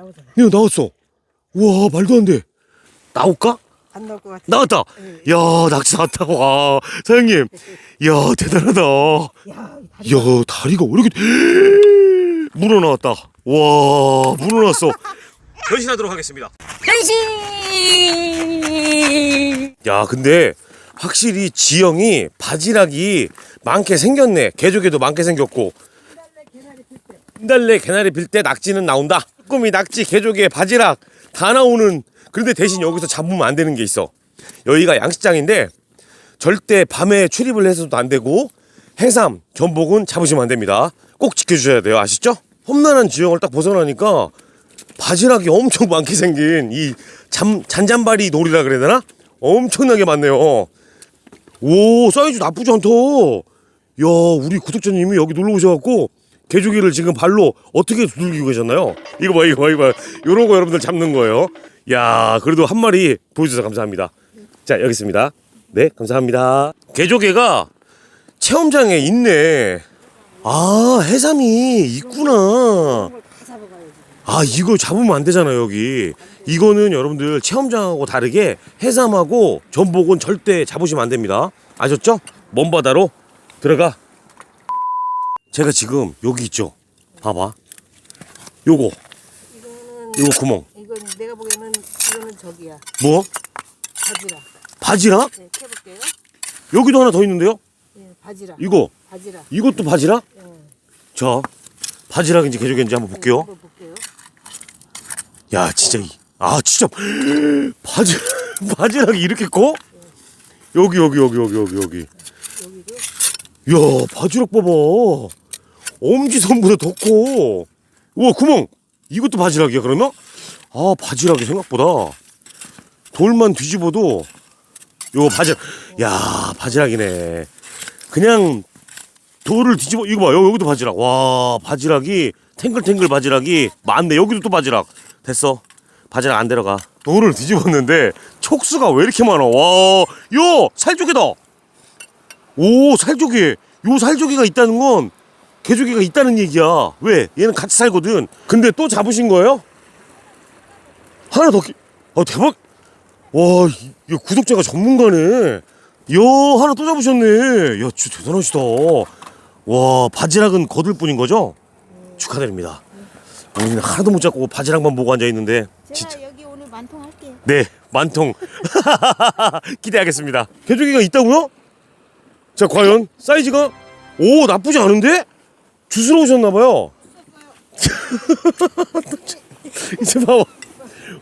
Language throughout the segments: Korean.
나오잖아. 야 나왔어. 와 말도 안 돼. 나올까? 안 나올 것 같아. 나왔다. 예. 야 낚시 나왔다. 와 사장님. 야 대단하다. 야, 이 다리. 야 다리가 왜 이렇게 물어 나왔다. 와 물어 나왔어. 변신하도록 하겠습니다. 변신! 야 근데 확실히 지영이 바지락이 많게 생겼네. 개조개도 많게 생겼고. 한 달래 개나리 빌 때 낙지는 나온다. 꿈이 낙지, 개조개, 바지락 다 나오는. 그런데 대신 여기서 잡으면 안 되는 게 있어. 여기가 양식장인데 절대 밤에 출입을 해서도 안 되고 해삼, 전복은 잡으시면 안 됩니다. 꼭 지켜주셔야 돼요. 아시죠? 험난한 지형을 딱 벗어나니까 바지락이 엄청 많게 생긴 이 잠, 잔잔바리 놀이라 그래야 되나? 엄청나게 많네요. 오, 사이즈 나쁘지 않다. 야, 우리 구독자님이 여기 놀러 오셔갖고 개조개를 지금 발로 어떻게 두들기고 계셨나요? 이거 봐, 이거 봐, 이거 봐. 요런 거 여러분들 잡는 거예요. 야, 그래도 한 마리 보여주셔서 감사합니다. 자, 여기 있습니다. 네, 감사합니다. 개조개가 체험장에 있네. 아, 해삼이 있구나. 아 이걸 잡으면 안 되잖아요 여기 이거는 여러분들 체험장하고 다르게 해삼하고 전복은 절대 잡으시면 안 됩니다 아셨죠? 먼 바다로 들어가 제가 지금 여기 있죠 봐봐 요거 이거는 요거 구멍 이건 내가 보기에는 이거는 저기야. 뭐? 바지락. 바지락? 네, 캐볼게요. 여기도 하나 더 있는데요 예, 바지락. 이거 바지락. 이것도 바지락? 예. 자 바지락인지 개조개인지 한번 볼게요 한번 볼게요. 야 진짜 이- 아 진짜 바지 바지락이 이렇게 커? 여기 여기 여기 여기 여기 여기 여기도 야 바지락 봐봐 엄지손보다 더 커 우와 구멍! 이것도 바지락이야 그러면? 아 바지락이 생각보다. 돌만 뒤집어도 요 바지락 야 바지락이네. 그냥 돌을 뒤집어 이거 봐 여- 여기도 바지락. 와 바지락이 탱글탱글 바지락이 많네. 여기도 또 바지락. 됐어. 바지락 안 들어가. 돌을 뒤집었는데 촉수가 왜 이렇게 많아? 와 요 살조개다. 오 살조개. 요 살조개가 있다는 건 개조개가 있다는 얘기야. 왜? 얘는 같이 살거든. 근데 또 잡으신 거예요? 하나 더 기... 아 대박! 와 이- 구독자가 전문가네. 야 하나 또 잡으셨네. 야 진짜 대단하시다. 와 바지락은 거둘 뿐인 거죠? 축하드립니다. 우리는 하나도 못 잡고 바지락만 보고 앉아있는데 제가 진짜. 여기 오늘 만통 할게요. 네, 만통. 기대하겠습니다. 개조개가 있다고요? 자, 과연 사이즈가? 오 나쁘지 않은데 주스러 오셨나봐요. 이제 봐봐.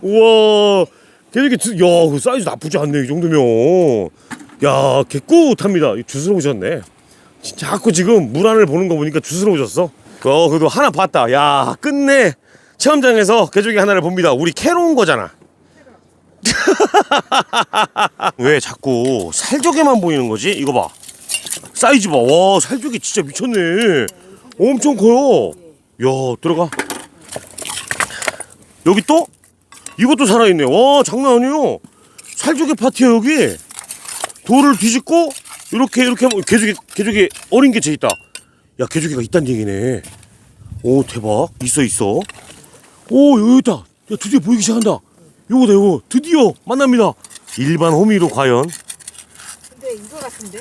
우와, 개조개 주, 야, 그 사이즈 나쁘지 않네 이 정도면. 야, 개꿀합니다. 주스러 오셨네. 진짜 자꾸 지금 물 안을 보는 거 보니까 주스러 오셨어. 어, 그래도 하나 봤다. 야, 끝내. 체험장에서 개조개 하나를 봅니다. 우리 온 거잖아. 왜 자꾸 살조개만 보이는 거지? 이거 봐. 사이즈 봐. 와, 살조개 진짜 미쳤네. 엄청 커요. 야, 들어가. 여기 또? 이것도 살아있네. 와, 장난 아니에요. 살조개 파티야, 여기. 돌을 뒤집고, 이렇게, 이렇게 하면, 개조개, 개조개 어린 개체 있다. 야, 개조개가 있단 얘기네. 오, 대박. 있어, 있어. 오, 여기 있다. 야, 드디어 보이기 시작한다. 요거다, 요거. 드디어 만납니다. 일반 호미로 과연 근데 이거 같은데?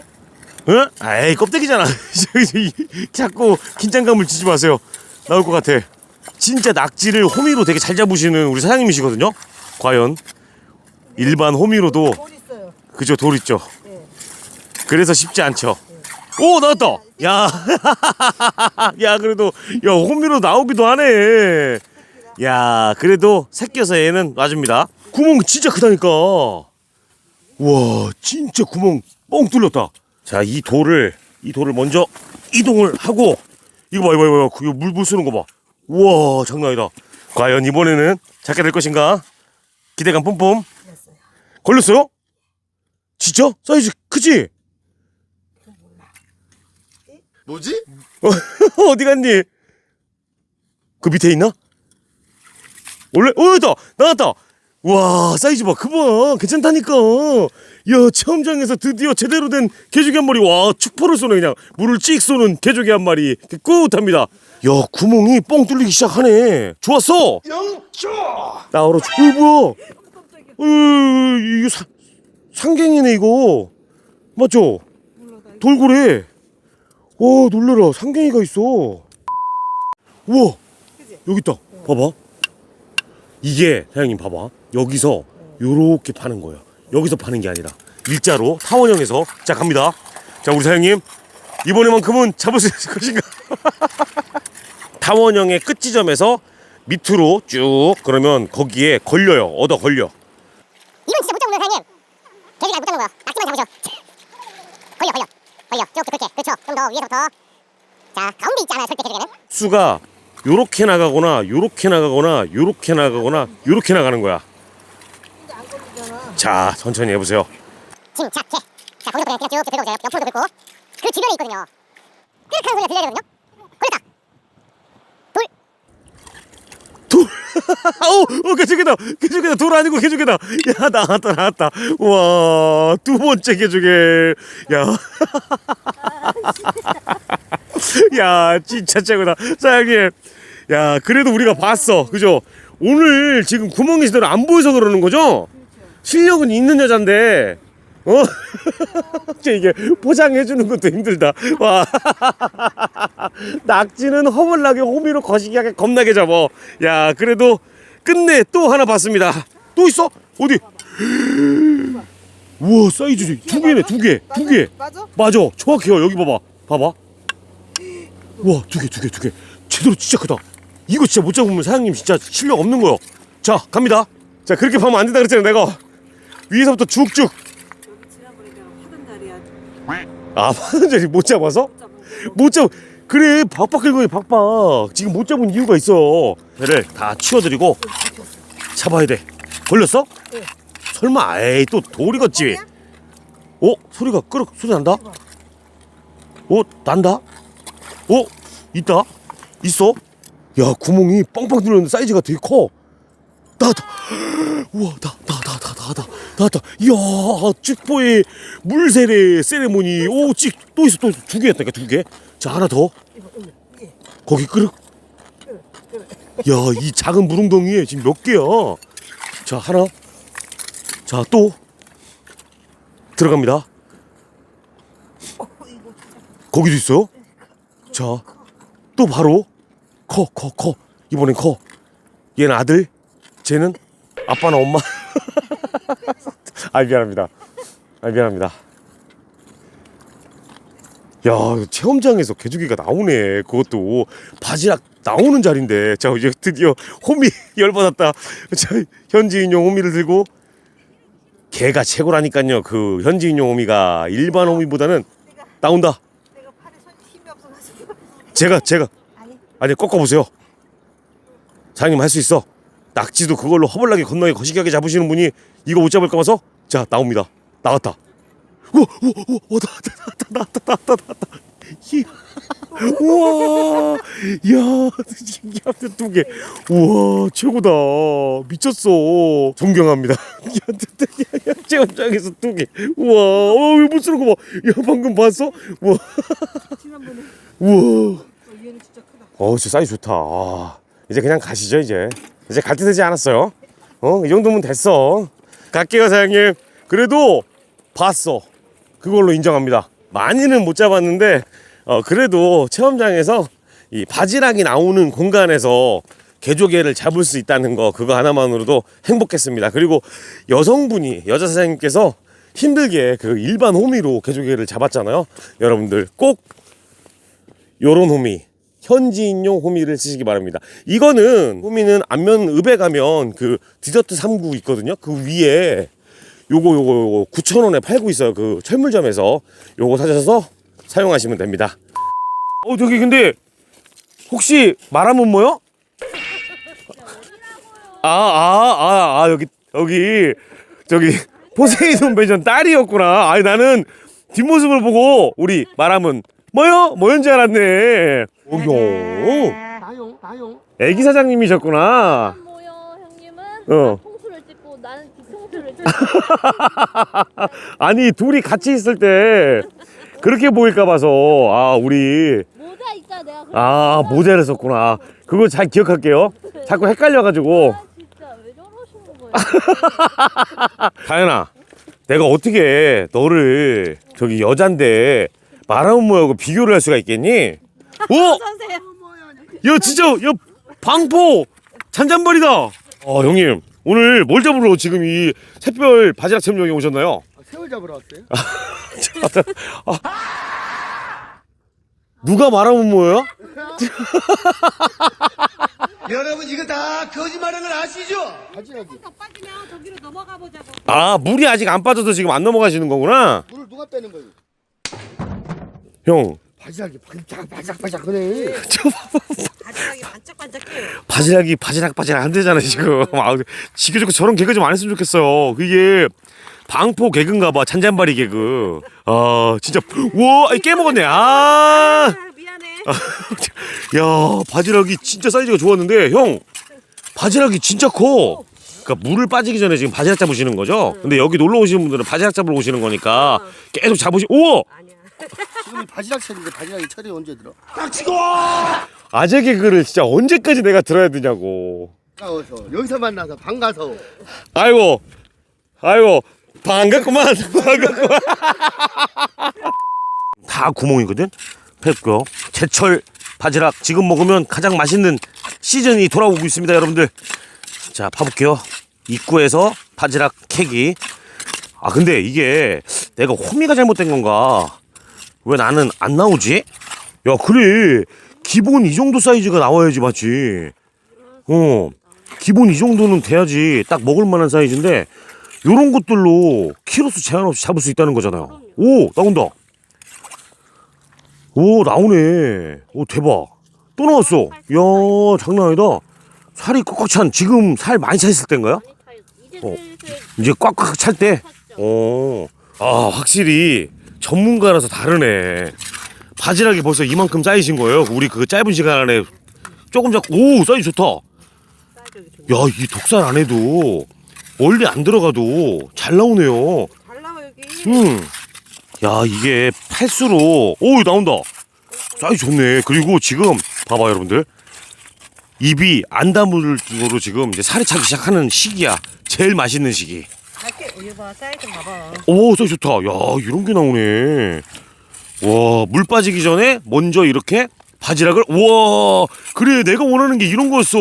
응? 아이 껍데기잖아. 자꾸 긴장감을 주지 마세요. 나올 것 같아. 진짜 낙지를 호미로 되게 잘 잡으시는 우리 사장님이시거든요. 과연 일반 호미로도 돌 있어요. 그저 돌 있죠. 네. 그래서 쉽지 않죠. 오 나왔다. 야, 야 그래도 야 호미로 나오기도 하네. 야 그래도 새끼여서 얘는 놔줍니다. 구멍 진짜 크다니까. 와 진짜 구멍 뻥 뚫렸다. 자 이 돌을 이 돌을 먼저 이동을 하고 이거 봐 이거 봐 이거 봐. 이거 물, 물 쓰는 거 봐. 우와 장난 아니다. 과연 이번에는 잡게 될 것인가? 기대감 뿜뿜. 걸렸어요? 진짜? 사이즈 크지? 뭐지? 어디 갔니? 그 밑에 있나? 원래 어 있다 나왔다 와 사이즈 봐. 그봐 괜찮다니까. 야 체험장에서 드디어 제대로 된 개조개 한 마리. 와 축포를 쏘네 그냥. 물을 찍 쏘는 개조개 한 마리. 굿합니다. 야 구멍이 뻥 뚫리기 시작하네. 좋았어! 영초! 나오라 어 뭐야? 어 이거 사, 상갱이네 이거. 맞죠? 나 돌고래. 와 놀래라. 상갱이가 있어. 우와? 여기 있다. 봐봐 이게 사장님 봐봐 여기서 요렇게 파는 거예요 여기서 파는 게 아니라 일자로 타원형에서 자 갑니다 자 우리 사장님 이번에만큼은 잡을 수 있을 것인가 타원형의 끝 지점에서 밑으로 쭉 그러면 거기에 걸려요 얻어 걸려 이건 진짜 못 잡는 거야, 사장님. 개리가 못 잡는 거야. 낙지만 잡으셔. 걸려, 걸려. 걸려. 쭉쭉 그렇게. 그렇죠. 좀 더 위에서부터. 자, 가운데 있지 않아요, 절대 개리는. 수가 요렇게 나가거나 요렇게 나가거나 요렇게 나가거나 요렇게 나가는 거야 자 천천히 해보세요 침착해. 자, 거기서 그냥 쭉 긁어보세요. 옆으로 도 긁고. 그 주변에 있거든요. 끄덕하는 소리가 들려야 되거든요. 걸렸다. 돌, 아우, 어, 개죽이다, 개죽이다, 돌 아니고 개죽이다. 야, 나왔다, 나왔다. 와, 두 번째 개죽이. 야, 야, 진짜 최고다. 사장님, 야, 그래도 우리가 봤어, 그죠? 오늘 지금 구멍이 제대로 안 보여서 그러는 거죠? 실력은 있는 여잔데, 어? 이게 포장해주는 것도 힘들다. 와. 낙지는 허물나게 호미로 거시기하게 겁나게 잡어. 야, 그래도 끝내 또 하나 봤습니다. 또 있어? 어디? 우와, 사이즈 두 개네, 두 개, 두 개. 맞아? 맞아, 정확해요. 여기 봐봐, 봐봐. 우와, 두 개, 두 개, 두 개. 제대로 진짜 크다. 이거 진짜 못 잡으면 사장님 진짜 실력 없는 거요. 자, 갑니다. 자, 그렇게 파면 안 된다 그랬잖아, 내가. 위에서부터 쭉쭉. 지난번에 날이야. 아, 파전자리 못 잡아서? 못 잡. 그래, 박박 긁어요, 박박. 지금 못 잡은 이유가 있어. 배를 다 치워드리고 잡아야 돼. 걸렸어? 네. 설마, 에이, 또 돌이겠지. 어? 소리가 끄럭 소리 난다? 어? 난다? 어? 있다? 있어? 야, 구멍이 빵빵 뚫렸는데 사이즈가 되게 커. 나왔다. 우와, 나, 나, 나, 나, 나, 나, 나왔다. 이야, 축포의 물세례 세레모니. 오, 찍, 또 있어, 또두 개. 자, 하나 더. 거기 끄륵. 야, 이 작은 물웅덩이에 지금 몇 개야? 자, 하나. 자, 또. 들어갑니다. 거기도 있어요? 자, 또 바로 커, 커, 커. 이번엔 커. 얘는 아들, 쟤는 아빠나 엄마. 아 미안합니다. 아 미안합니다. 야 체험장에서 개주기가 나오네. 그것도 바지락 나오는 자리인데. 자 이제 드디어 호미 열받았다. 자 현지 인용 호미를 들고 개가 최고라니까요. 그 현지 인용 호미가 일반 호미보다는 나온다. 내가 팔에 손 힘이 없어가지고 제가 제가 아니 아니 꺾어 보세요. 사장님 할 수 있어. 낙지도 그걸로 허벌나게 건너게 거시기하게 잡으시는 분이 이거 못 잡을까 봐서 자 나옵니다. 나왔다. 우와 우와 우와 우와, 나왔다 나왔다 나왔다 나왔다. 이야. 우와 야 신기하다 두 개. 우와 최고다 미쳤어 존경합니다. 체험장에서 두 개. 우와 어왜 못 쓰는 거 봐. 야 방금 봤어? 우와 우와. 어, 얘는 진짜 크다 어, 진짜 사이즈 좋다. 아, 이제 그냥 가시죠, 이제. 이제 갈 때 되지 않았어요? 어, 이 정도면 됐어. 갈게요, 사장님. 그래도 봤어. 그걸로 인정합니다. 많이는 못 잡았는데, 어, 그래도 체험장에서 이 바지락이 나오는 공간에서 개조개를 잡을 수 있다는 거, 그거 하나만으로도 행복했습니다. 그리고 여성분이, 여자 사장님께서 힘들게 그 일반 호미로 개조개를 잡았잖아요. 여러분들 꼭 요런 호미 현지인용 호미를 쓰시기 바랍니다. 이거는 호미는 안면 읍에 가면 그 디저트 3구 있거든요. 그 위에 요거 요거 요거 9,000원에 팔고 있어요. 그 철물점에서 요거 사셔서 사용하시면 됩니다. 어 저기 근데 혹시 말하면 뭐요? 아아아아 여기 여기 저기 포세이돈 배전 딸이었구나. 아니 나는 뒷모습을 보고 우리 말하면 뭐요? 뭐였는지 알았네. 오요. 나용 나용 애기 사장님이셨구나. 모여 형님은 어. 통수를 찍고 나는 뒤통수를 찍고 아니 둘이 같이 있을 때 그렇게 보일까 봐서 아 우리 모자 있잖아 내가 그래. 아 모자를 썼구나 그거 잘 기억할게요 자꾸 헷갈려가지고 아 진짜 왜 저러시는 거야? 다현아 내가 어떻게 너를 저기 여잔데 말하는 뭐하고 비교를 할 수가 있겠니? 어? 선생. 야 진짜 야 방포 잔잔머리다 어 형님 오늘 뭘 잡으러 지금 이 샛별 바지락 챔령에 오셨나요? 새우 잡으러 왔어요? 누가 말하면 뭐예요? 여러분 이거 다 거짓말하는 걸 아시죠? 바지락이 더 빠지면 저기로 넘어가 보자고. 아 물이 아직 안 빠져서 지금 안 넘어가시는 거구나 물을 누가 빼는 거예요? 형 바지락이 바짝 바짝 바짝 그래. 바지락이 반짝반짝해요. 바지락이 바지락 바지락 안 되잖아 지금. 아, 지겨졌고 저런 개그 좀 안 했으면 좋겠어요. 그게 방포 개그인가 봐 잔잔바리 개그. 아 진짜. 우와 이 깨먹었네. 아. 아, 미안해. 야 바지락이 진짜 사이즈가 좋았는데 형. 바지락이 진짜 커. 그러니까 물을 빠지기 전에 지금 바지락 잡으시는 거죠? 근데 여기 놀러 오시는 분들은 바지락 잡으러 오시는 거니까 계속 잡으시 오 아니야. 지금 바지락 철인데 바지락이 철이 언제 들어? 아재 개그를 진짜 언제까지 내가 들어야 되냐고. 싸워서. 여기서 만나서 반가서. 아이고. 아이고. 반갑구만. 반갑구만. 다 구멍이거든? 팼고요 제철 바지락 지금 먹으면 가장 맛있는 시즌이 돌아오고 있습니다 여러분들. 자 봐볼게요. 입구에서 바지락 캐기 아 근데 이게 내가 호미가 잘못된 건가 왜 나는 안 나오지 야 그래 기본 이 정도 사이즈가 나와야지 맞지 어 기본 이 정도는 돼야지 딱 먹을 만한 사이즈인데 요런 것들로 키로수 제한 없이 잡을 수 있다는 거잖아요. 오, 나온다. 오, 나오네. 오, 대박. 또 나왔어. 야, 장난 아니다. 살이 꽉꽉 찬, 지금 살 많이 차 있을 때인가요? 어. 이제 꽉꽉 찰 때? 찼죠. 어. 아, 확실히 전문가라서 다르네. 바지락이 벌써 이만큼 쌓이신 거예요. 우리 그 짧은 시간 안에 조금 잡고, 오, 사이즈 좋다. 야, 이 독살 안 해도 멀리 안 들어가도 잘 나오네요. 잘 나와 여기. 음. 야, 이게 팔수록 오, 나온다. 사이즈 좋네. 그리고 지금 봐봐 여러분들. 입이 안 다물고 지금 이제 살이 차기 시작하는 시기야. 제일 맛있는 시기. 갈게. 여기 봐 사이즈 봐봐. 오, 사이즈 좋다. 야, 이런 게 나오네. 와, 물 빠지기 전에 먼저 이렇게 바지락을 우와, 그래 내가 원하는 게 이런 거였어.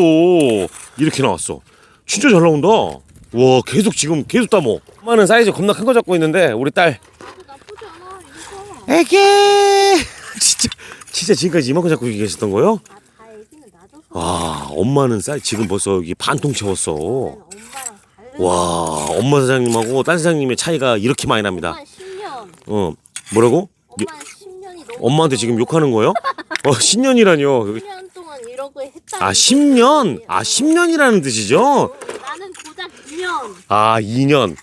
이렇게 나왔어. 진짜 잘 나온다. 와, 계속 지금 계속 따먹. 엄마는 사이즈 겁나 큰 거 잡고 있는데 우리 딸 나쁘지 않아 이거. 애기 진짜 진짜 지금까지 이만큼 잡고 계셨던 거요? 아, 다 애기는 놔둬서 와, 엄마는 쌀 지금 벌써 여기 반통 채웠어. 엄마랑. 와, 엄마 사장님하고 딸 사장님의 차이가 이렇게 많이 납니다. 엄마는 10년. 어, 뭐라고? 엄마는 10년이 너무. 엄마한테 지금 욕하는 거예요? 어, 10년이라뇨. 10년 동안 이러고 했다. 아, 10년? 아, 10년이라는 뜻이죠? 나는 고작 2년. 아, 2년.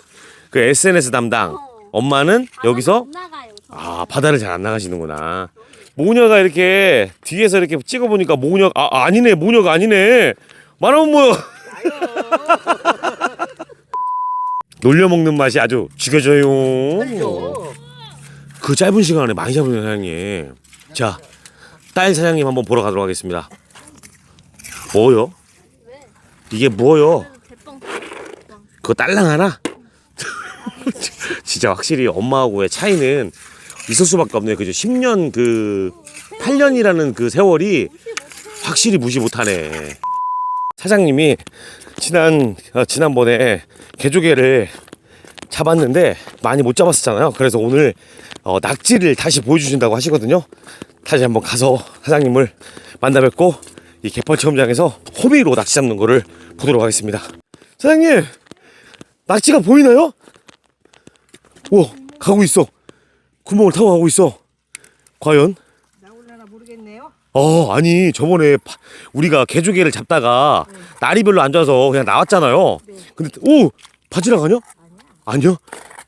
그 SNS 담당. 엄마는 여기서 나가요. 저. 아, 바다를 잘 안 나가시는구나. 모녀가 이렇게 뒤에서 이렇게 찍어보니까 모녀, 아, 아니네. 모녀가 아니네. 말하면 뭐야. 놀려 먹는 맛이 아주 죽여줘요. 그 짧은 시간에 많이 잡은 사장님. 자, 딸 사장님 한번 보러 가도록 하겠습니다. 뭐요? 왜? 이게 뭐요? 대빵. 그거 딸랑 하나? 진짜 확실히 엄마하고의 차이는 있을 수밖에 없네. 그죠? 10년 그 8년이라는 그 세월이 확실히 무시 못하네. 사장님이 지난 어, 지난번에 개조개를 잡았는데 많이 못 잡았었잖아요. 그래서 오늘 어, 낙지를 다시 보여주신다고 하시거든요. 다시 한번 가서 사장님을 만나 뵙고 이 개펄 체험장에서 호미로 낙지 잡는 거를 보도록 하겠습니다. 사장님, 낙지가 보이나요? 오, 가고 있어. 구멍을 타고 가고 있어. 과연? 나올라나 모르겠네요. 어, 아니, 저번에 파- 우리가 개조개를 잡다가 날이 별로 안 좋아서 그냥 나왔잖아요. 근데, 오! 바지락 아니야? 아니야?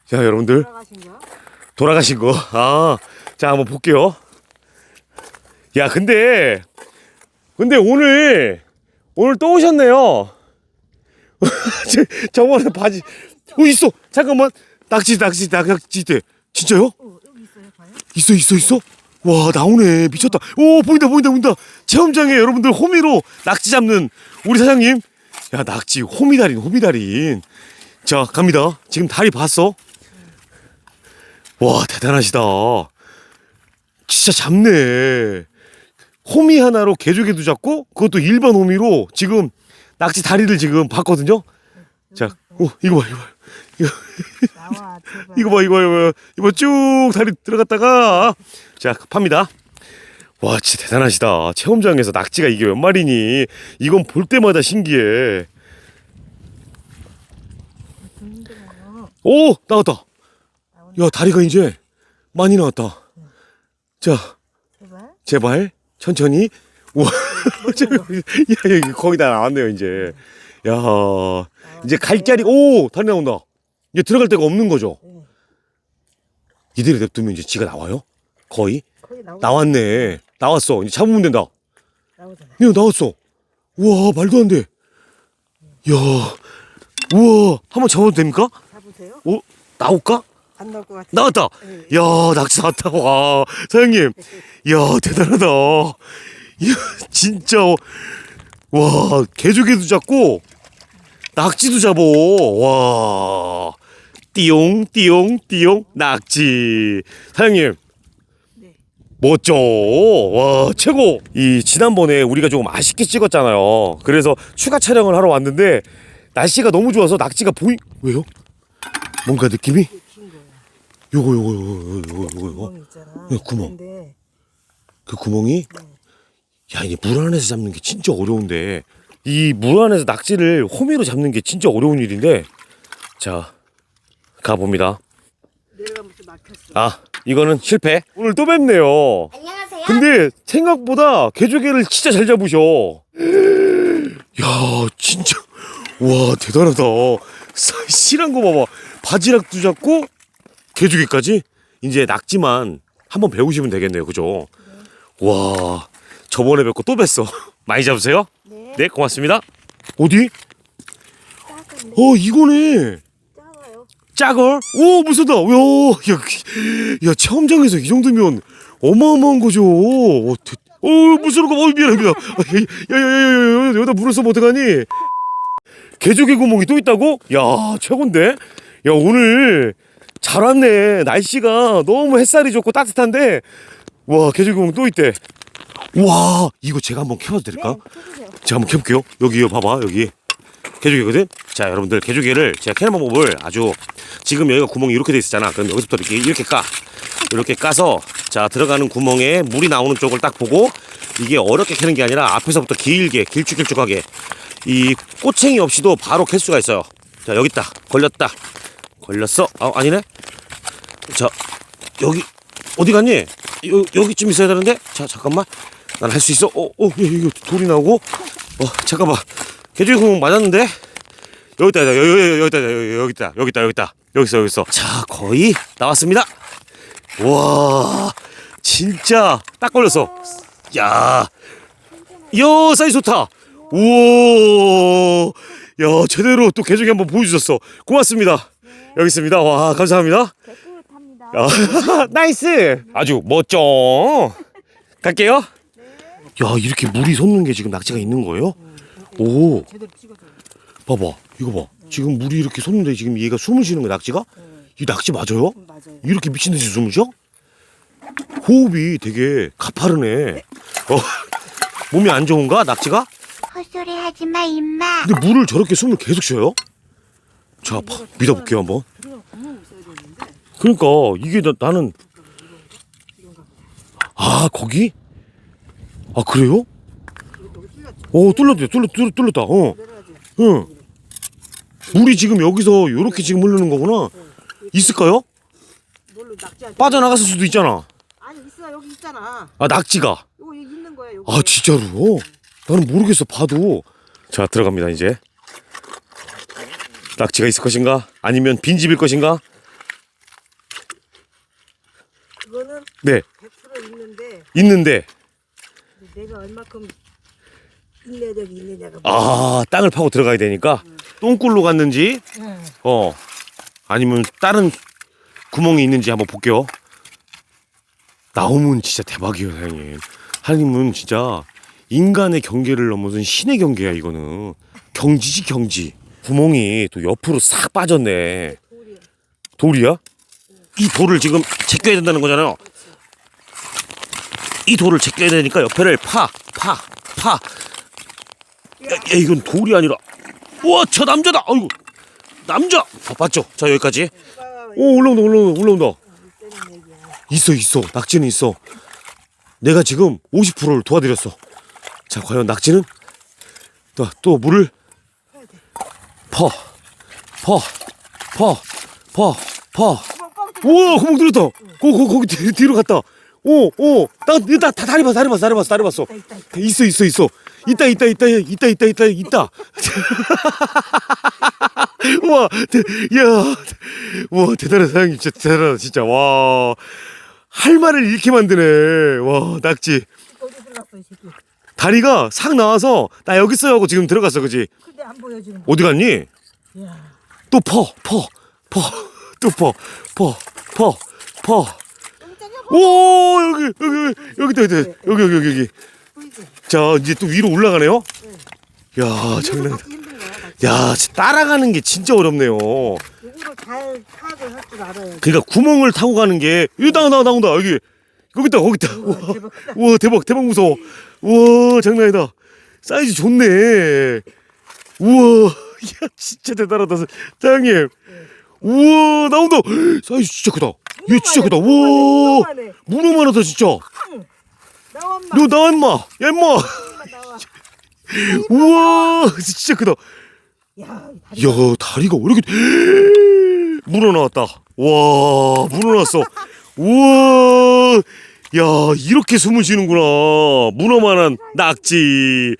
자, 여러분들, 돌아가신가? 돌아가신 거. 아, 자, 한번 볼게요. 야, 근데, 근데 오늘, 오늘 또 오셨네요. 저- 저번에 바지, 어, 있어! 잠깐만. 낙지, 낙지, 낙지 때. 진짜요? 어 여기 있어요 봐요. 있어, 있어, 있어? 와 나오네. 미쳤다. 오 보인다 보인다 보인다. 체험장에 여러분들 호미로 낙지 잡는 우리 사장님. 야 낙지 호미달인 호미달인. 자 갑니다. 지금 다리 봤어? 와 대단하시다. 진짜 잡네. 호미 하나로 개조개도 잡고 그것도 일반 호미로 지금 낙지 다리를 지금 봤거든요? 자 오, 이거 봐 이거 봐 나와. 이거 봐 이거 봐 이거 쭉 다리 들어갔다가. 자 팝니다. 와 진짜 대단하시다. 체험장에서 낙지가 이게 몇 마리니? 이건 볼 때마다 신기해. 오 나왔다. 야 다리가 이제 많이 나왔다. 자 제발. 천천히. 우와 야 여기 거의 다 나왔네요 이제. 야 이제 갈 자리 오 다리 나온다 이제 들어갈 데가 없는 거죠. 이대로 냅두면 이제 지가 나와요? 거의? 거기 나오. 나왔네. 나왔어. 이제 잡으면 된다. 나오잖아. 야 나왔어. 우와 말도 안 돼. 야 우와 한번 잡아도 됩니까? 잡으세요. 오 나올까? 안 나올 것 같아. 나왔다. 네. 야 낙지 나왔다. 와 사장님. 야 대단하다. 야 진짜. 와 개조개도 잡고 낙지도 잡어. 와 띠용 띠용 띠용 낙지. 사장님. 네. 멋져. 와 최고. 이 지난번에 우리가 조금 아쉽게 찍었잖아요. 그래서 추가 촬영을 하러 왔는데 날씨가 너무 좋아서 낙지가 보이 왜요? 뭔가 느낌이. 요거 요거 요거 요거 요거 요거. 구멍 있잖아. 네, 구멍. 근데 그 구멍이? 야 이게 물 안에서 잡는 게 진짜 어려운데. 이 물 안에서 낙지를 호미로 잡는 게 진짜 어려운 일인데. 자 가봅니다. 내려가면서 막혔어. 아 이거는 실패? 오늘 또 뵙네요. 안녕하세요. 근데 생각보다 개조개를 진짜 잘 잡으셔. 야 진짜. 와 대단하다. 사- 실한 거 봐봐. 바지락도 잡고 개조개까지? 이제 낙지만 한번 배우시면 되겠네요. 그죠? 와 저번에 뵙고 또 뵀어. 많이 잡으세요. 네, 고맙습니다. 어디? 어 이거네. 짜걸? 오 무서다. 야, 야, 야 체험장에서 이 정도면 어마어마한 거죠. 어, 대- 어 무서운 거, 어 미안해 미안. 야야야야 여기다 물을 써면 어떡하니? 개조개 구멍이 또 있다고? 야 최곤데. 야 오늘 잘 왔네. 날씨가 너무 햇살이 좋고 따뜻한데 와 개조개 구멍 또 있대. 와 이거 제가 한번 켜봐도 될까? 제가 한번 켜볼게요. 여기요 봐봐 여기. 개조개거든? 자, 여러분들, 개조개를 제가 캐는 방법을 아주 지금 여기가 구멍이 이렇게 돼 있었잖아. 그럼 여기서부터 이렇게, 이렇게 까. 이렇게 까서 자, 들어가는 구멍에 물이 나오는 쪽을 딱 보고 이게 어렵게 캐는 게 아니라 앞에서부터 길게, 길쭉길쭉하게 이 꼬챙이 없이도 바로 캘 수가 있어요. 자, 여기 있다. 걸렸다. 걸렸어. 아, 아니네. 자, 여기, 어디 갔니? 요, 여기쯤 있어야 되는데? 자, 잠깐만. 난 할 수 있어. 어, 어, 이거 돌이 나오고. 어, 잠깐만. 개조개 구멍 맞았는데? 여기 있다, 여기, 여기, 여기 있다, 여기, 여기 있다, 여기 있다, 여기 있다. 여기 있어, 여기 있어. 자, 거의 나왔습니다. 와, 진짜 딱 걸렸어. 야, 야, 사이즈 좋다. 우와, 야, 제대로 또 개조개 한번 보여주셨어. 고맙습니다. 여기 있습니다. 와, 감사합니다. 깨끗합니다. 야, 나이스. 아주 멋져. 갈게요. 야, 이렇게 물이 솟는 게 지금 낙지가 있는 거예요? 오. 제대로 찍어줘. 봐봐 이거 봐 지금 물이 이렇게 솟는데 지금 얘가 숨을 쉬는 거야 낙지가? 이 낙지 맞아요? 맞아요. 이렇게 미친 듯이 숨을 쉬어? 호흡이 되게 가파르네 어, 몸이 안 좋은가 낙지가? 헛소리 하지 마, 임마. 근데 물을 저렇게 숨을 계속 쉬어요? 자 봐, 믿어볼게요 한번 그러니까 이게 나, 나는 아 거기? 아 그래요? 어 뚫렸대 뚫렸, 뚫렸, 뚫렸다 어 응. 물이 지금 여기서 이렇게 지금 흐르는 거구나. 있을까요? 낙지 빠져나갔을 수도 있잖아. 아니 있어. 여기 있잖아. 아 낙지가. 여기 있는 거야 여기. 아 진짜로? 나는 모르겠어 봐도. 자 들어갑니다 이제. 낙지가 있을 것인가? 아니면 빈집일 것인가? 이거는 네. 100% 있는데 있는데. 내가 얼마큼 인내력이 있느냐가. 아 땅을 파고 들어가야 되니까 똥굴로 갔는지 응. 어 아니면 다른 구멍이 있는지 한번 볼게요 나오면 진짜 대박이에요, 사장님. 하나님은 진짜 인간의 경계를 넘어선 신의 경계야, 이거는. 경지지, 경지. 구멍이 또 옆으로 싹 빠졌네. 돌이야? 이 돌을 지금 제껴야 된다는 거잖아요. 이 돌을 제껴야 되니까 옆에를 파, 파, 파. 야, 야 이건 돌이 아니라. 우와, 저 남자다. 아이고, 남자. 아, 맞죠? 자 여기까지. 오 올라온다, 올라온다, 올라온다. 있어, 있어. 낙지는 있어. 내가 지금 50%를 도와드렸어. 자, 과연 낙지는 또, 또 물을 퍼, 퍼, 퍼, 퍼, 퍼. 우와, 구멍 뚫렸다. 거, 거, 거기 뒤, 뒤로 갔다. 오, 오, 나, 나, 다, 다리 봤어, 다리 봤어, 다리 봤어, 다리 봤어. 있어, 있어, 있어. 있다, 있다, 있다, 있다, 있다, 있다, 있다. 우와, 대, 야, 우와, 대단한 사장님, 진짜 대단하다, 진짜. 와, 할 말을 이렇게 만드네. 와, 낙지. 어디 들어갔어 이 새끼 다리가 싹 나와서 나 여기 있어요 하고 지금 들어갔어, 그지? 근데 안 보여주는 어디 갔니? 거야 또 퍼, 퍼, 퍼, 또 퍼, 퍼, 퍼, 퍼. 오 여기 여기 여기 여기 여기 여기 여기 여기 여기. 자 이제 또 위로 올라가네요. 야 장난. 야 따라가는 게 진짜 어렵네요. 이거를 잘 파악을 할줄 알아야 그러니까 구멍을 타고 가는 게 여기 나 나온다 나온다 여기 여기 있다 거기 있다. 우와, 대박 우와 대박 대박 무서워. 우와 장난이다. 사이즈 좋네. 우와 야 진짜 대단하다 사장님. 우와 나온다. 사이즈 진짜 크다. 얘 진짜 크다. 우와 문어만 하다 진짜. 나와 엄마 너 나와 임마. 야 임마. 나와 우와 진짜 크다. 야 이 다리 야 다리가 왜 이렇게 물어 나왔다. 와 물어 나왔어. 우와 야 이렇게 숨을 쉬는구나. 문어만한 낙지.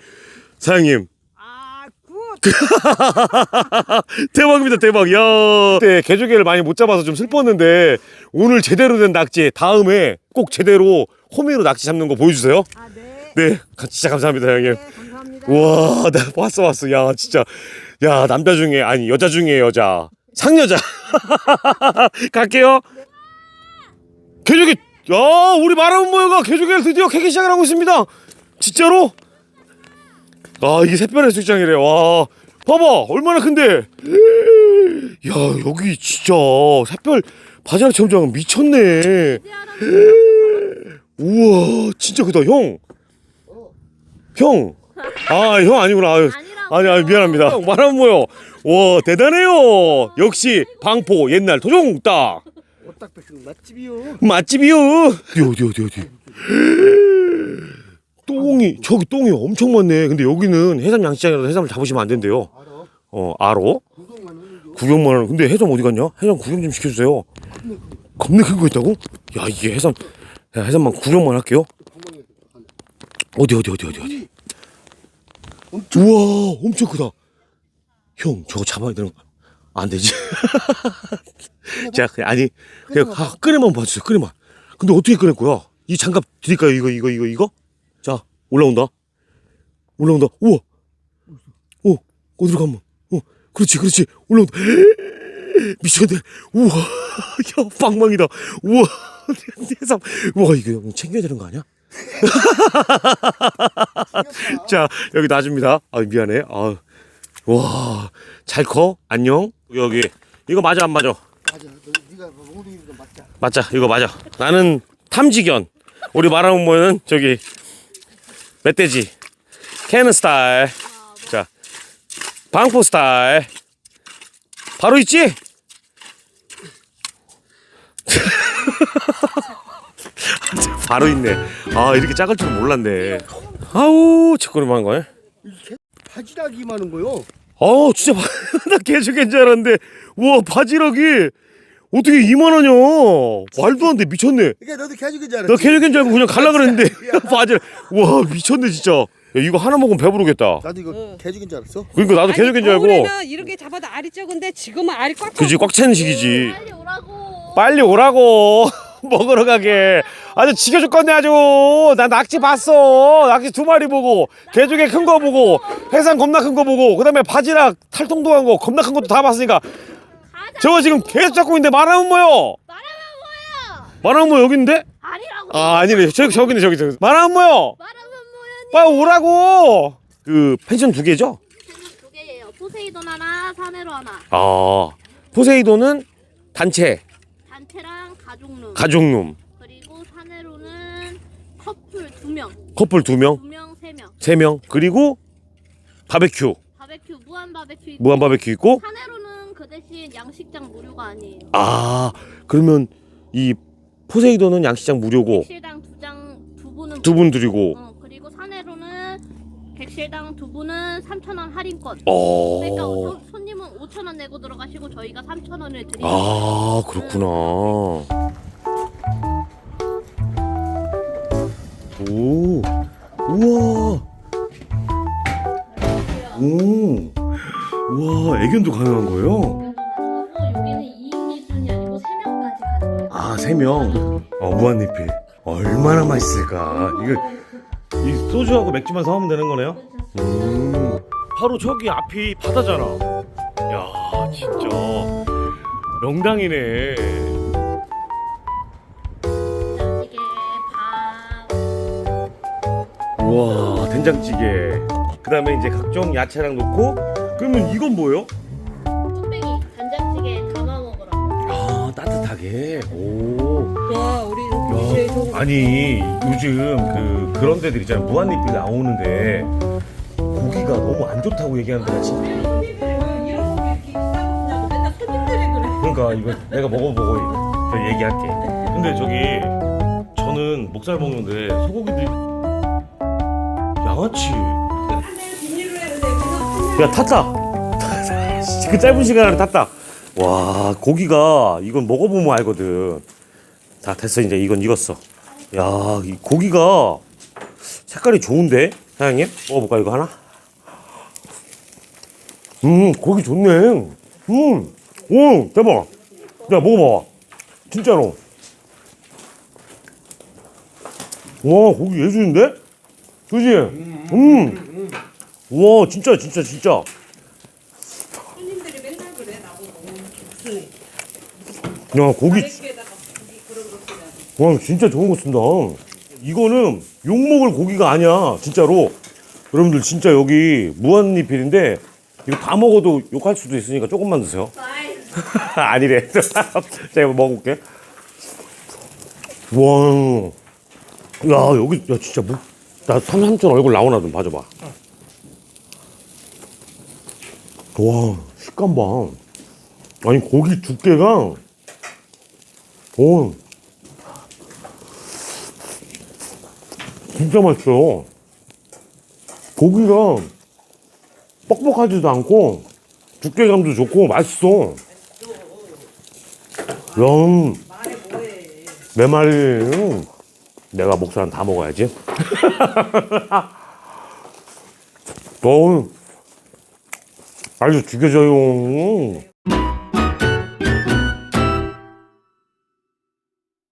사장님 아 굿 대박입니다 대박. 야 네, 개조개를 많이 못 잡아서 좀 슬펐는데 오늘 제대로 된 낙지 다음에 꼭 제대로 호미로 낙지 잡는 거 보여주세요. 아 네 네 진짜 감사합니다 형님. 네, 감사합니다 와, 나 왔어 왔어. 야, 진짜. 야, 남자 중에 아니 여자 중에 여자. 상여자. 갈게요. 개조개. 야, 우리 마라운 모여가 개조개를 드디어 캐기 시작을 하고 있습니다. 진짜로? 아, 이게 샛별의 수장이래. 와. 봐봐. 얼마나 큰데. 야, 여기 진짜 샛별 바지락 체험장은 미쳤네. 우와, 진짜 크다, 형. 형. 아, 형 아니구나. 아유, 아니, 아니, 미안합니다. 말하면 뭐요? 와, 대단해요. 역시 방포 옛날 도종닭. 오딱백숙 맛집이요. 맛집이요. 어디, 어디, 어디, 어디. 똥이, 저기 똥이 엄청 많네. 근데 여기는 해삼 양식장이라서 해삼을 잡으시면 안 된대요. 어, 알아? 구경만 하는. 근데 해삼 어디 갔냐? 해삼 구경 좀 시켜주세요. 겁나 큰 거 있다고? 야, 이게 해삼, 야, 해삼만 구경만 할게요. 어디, 어디, 어디, 어디, 어디. 우와, 엄청 크다. 형, 저거 잡아야 되는 거. 안 되지. 자, 그냥 아니, 그냥 아, 끄내만 봐주세요, 끄내만. 근데 어떻게 끄낼 거야? 이 장갑 드릴까요? 이거, 이거, 이거, 이거? 자, 올라온다. 올라온다. 우와. 어, 어디로 가면? 어, 그렇지, 그렇지. 올라온다. 미쳤네. 우와. 야, 빵망이다. 우와. 세상. 우와, 이거 형 챙겨야 되는 거 아니야? 자, 여기 놔줍니다. 아, 미안해. 아, 와, 잘 커? 안녕? 여기. 이거 맞아, 안 맞아? 맞아. 너, 네가 몽둥이니까 맞자. 맞자, 이거 맞아. 나는 탐지견. 우리 말하는 뭐는 저기 멧돼지. 캐는 스타일. 자, 방포 스타일. 바로 있지? 바로 있네. 아 이렇게 작을 줄 몰랐네. 아우 저거리만 거네. 바지락이 많은 거요. 아 진짜 바- 나 개죽인 줄 알았는데 우와 바지락이 어떻게 이만하냐 말도 안 돼 미쳤네 그러니까 너도 개죽인 줄 알았지. 나 개죽인 줄 알고 그냥 갈라 그랬는데 바지락 와 미쳤네 진짜 야, 이거 하나 먹으면 배부르겠다 나도 이거 개죽인 줄 알았어. 그러니까 나도 개죽인 줄 알고 겨울에는 이렇게 잡아도 알이 적은데 지금은 알이 꽉 차. 그지 꽉 차는 시기지 빨리 오라고. 빨리 오라고 먹으러 가게 아주 지겨줄 건데 아주 나 낙지 봤어 낙지 두 마리 보고 개조개 큰 거 보고 해삼 겁나 큰 거 보고 그 다음에 바지락 탈통도 한 거 겁나 큰 것도 다 봤으니까 저거 지금 계속 잡고 있는데 말하면 뭐요 말하면 뭐야? 말하면 뭐 여기 있는데? 아니라고. 아 아니네 저기 저기네 저기 저기 말하면 뭐요? 말하면 뭐야? 빨리 오라고 그 펜션 두 개죠? 두 개예요. 포세이돈 하나, 사네로 하나. 아 포세이돈은 단체 가족룸. 가족룸 그리고 사네로는 커플 두 명, 커플 두 명, 두 명, 세 명. 세 명 그리고 바베큐 바베큐 무한 바베큐 있고. 무한 바베큐 있고 사네로는 그 대신 양식장 무료가 아니에요. 아 그러면 이 포세이돈은 양식장 무료고 객실당 두 장 두 분은 두분 드리고 어, 사내로는 객실당 두 분은 3,000원 할인권. 어. 그러니까 소- 손님은 5,000원 내고 들어가시고 저희가 3,000원을 드리고. 아 그렇구나. 오, 우와, 오, 우와, 애견도 가능한 거예요? 여기는 2인 기준이 아니고 3명까지 가능해요. 아, 세 명. 어, 무한리필. 얼마나 맛있을까? 이거 이 소주하고 맥주만 사오면 되는 거네요? 음, 바로 저기 앞이 바다잖아. 야, 진짜 명당이네. 된장찌개, 밥, 우와 된장찌개 그 다음에 이제 각종 야채랑 넣고 그러면 이건 뭐예요? 아니 요즘 그 그런 데들 있잖아 무한리필 나오는데 고기가 너무 안 좋다고 얘기하는 데가 진짜. 그러니까 이거 내가 먹어보고 저 얘기할게. 근데 저기 저는 목살 먹는데 소고기들 양아치. 야 탔다. 그 짧은 시간 안에 탔다. 와 고기가 이건 먹어보면 알거든. 다 됐어. 이제 이건 익었어 야 이 고기가 색깔이 좋은데? 사장님? 먹어볼까 이거 하나? 음 고기 좋네. 음 오 대박. 야 먹어봐. 진짜로. 와 고기 예술인데? 그지? 음 와 진짜 진짜 진짜. 손님들이 맨날 그래 나보고 야 고기 가게에다가 고기 그런 거 쓰냐고. 와 진짜 좋은 거 쓴다. 이거는 욕먹을 고기가 아니야 진짜로. 여러분들 진짜 여기 무한리필인데 이거 다 먹어도 욕할 수도 있으니까 조금만 드세요. 아니래. 제가 먹어볼게. 와 야 여기 야 진짜 뭐, 나 삼삼촌 얼굴 나오나 좀 봐줘봐. 와 식감 봐. 아니 고기 두께가 오 진짜 맛있어요. 고기가 뻑뻑하지도 않고 두께감도 좋고 맛있어. 야, 내 말이 내가 목살은 다 먹어야지. 어, 아주 죽여줘요.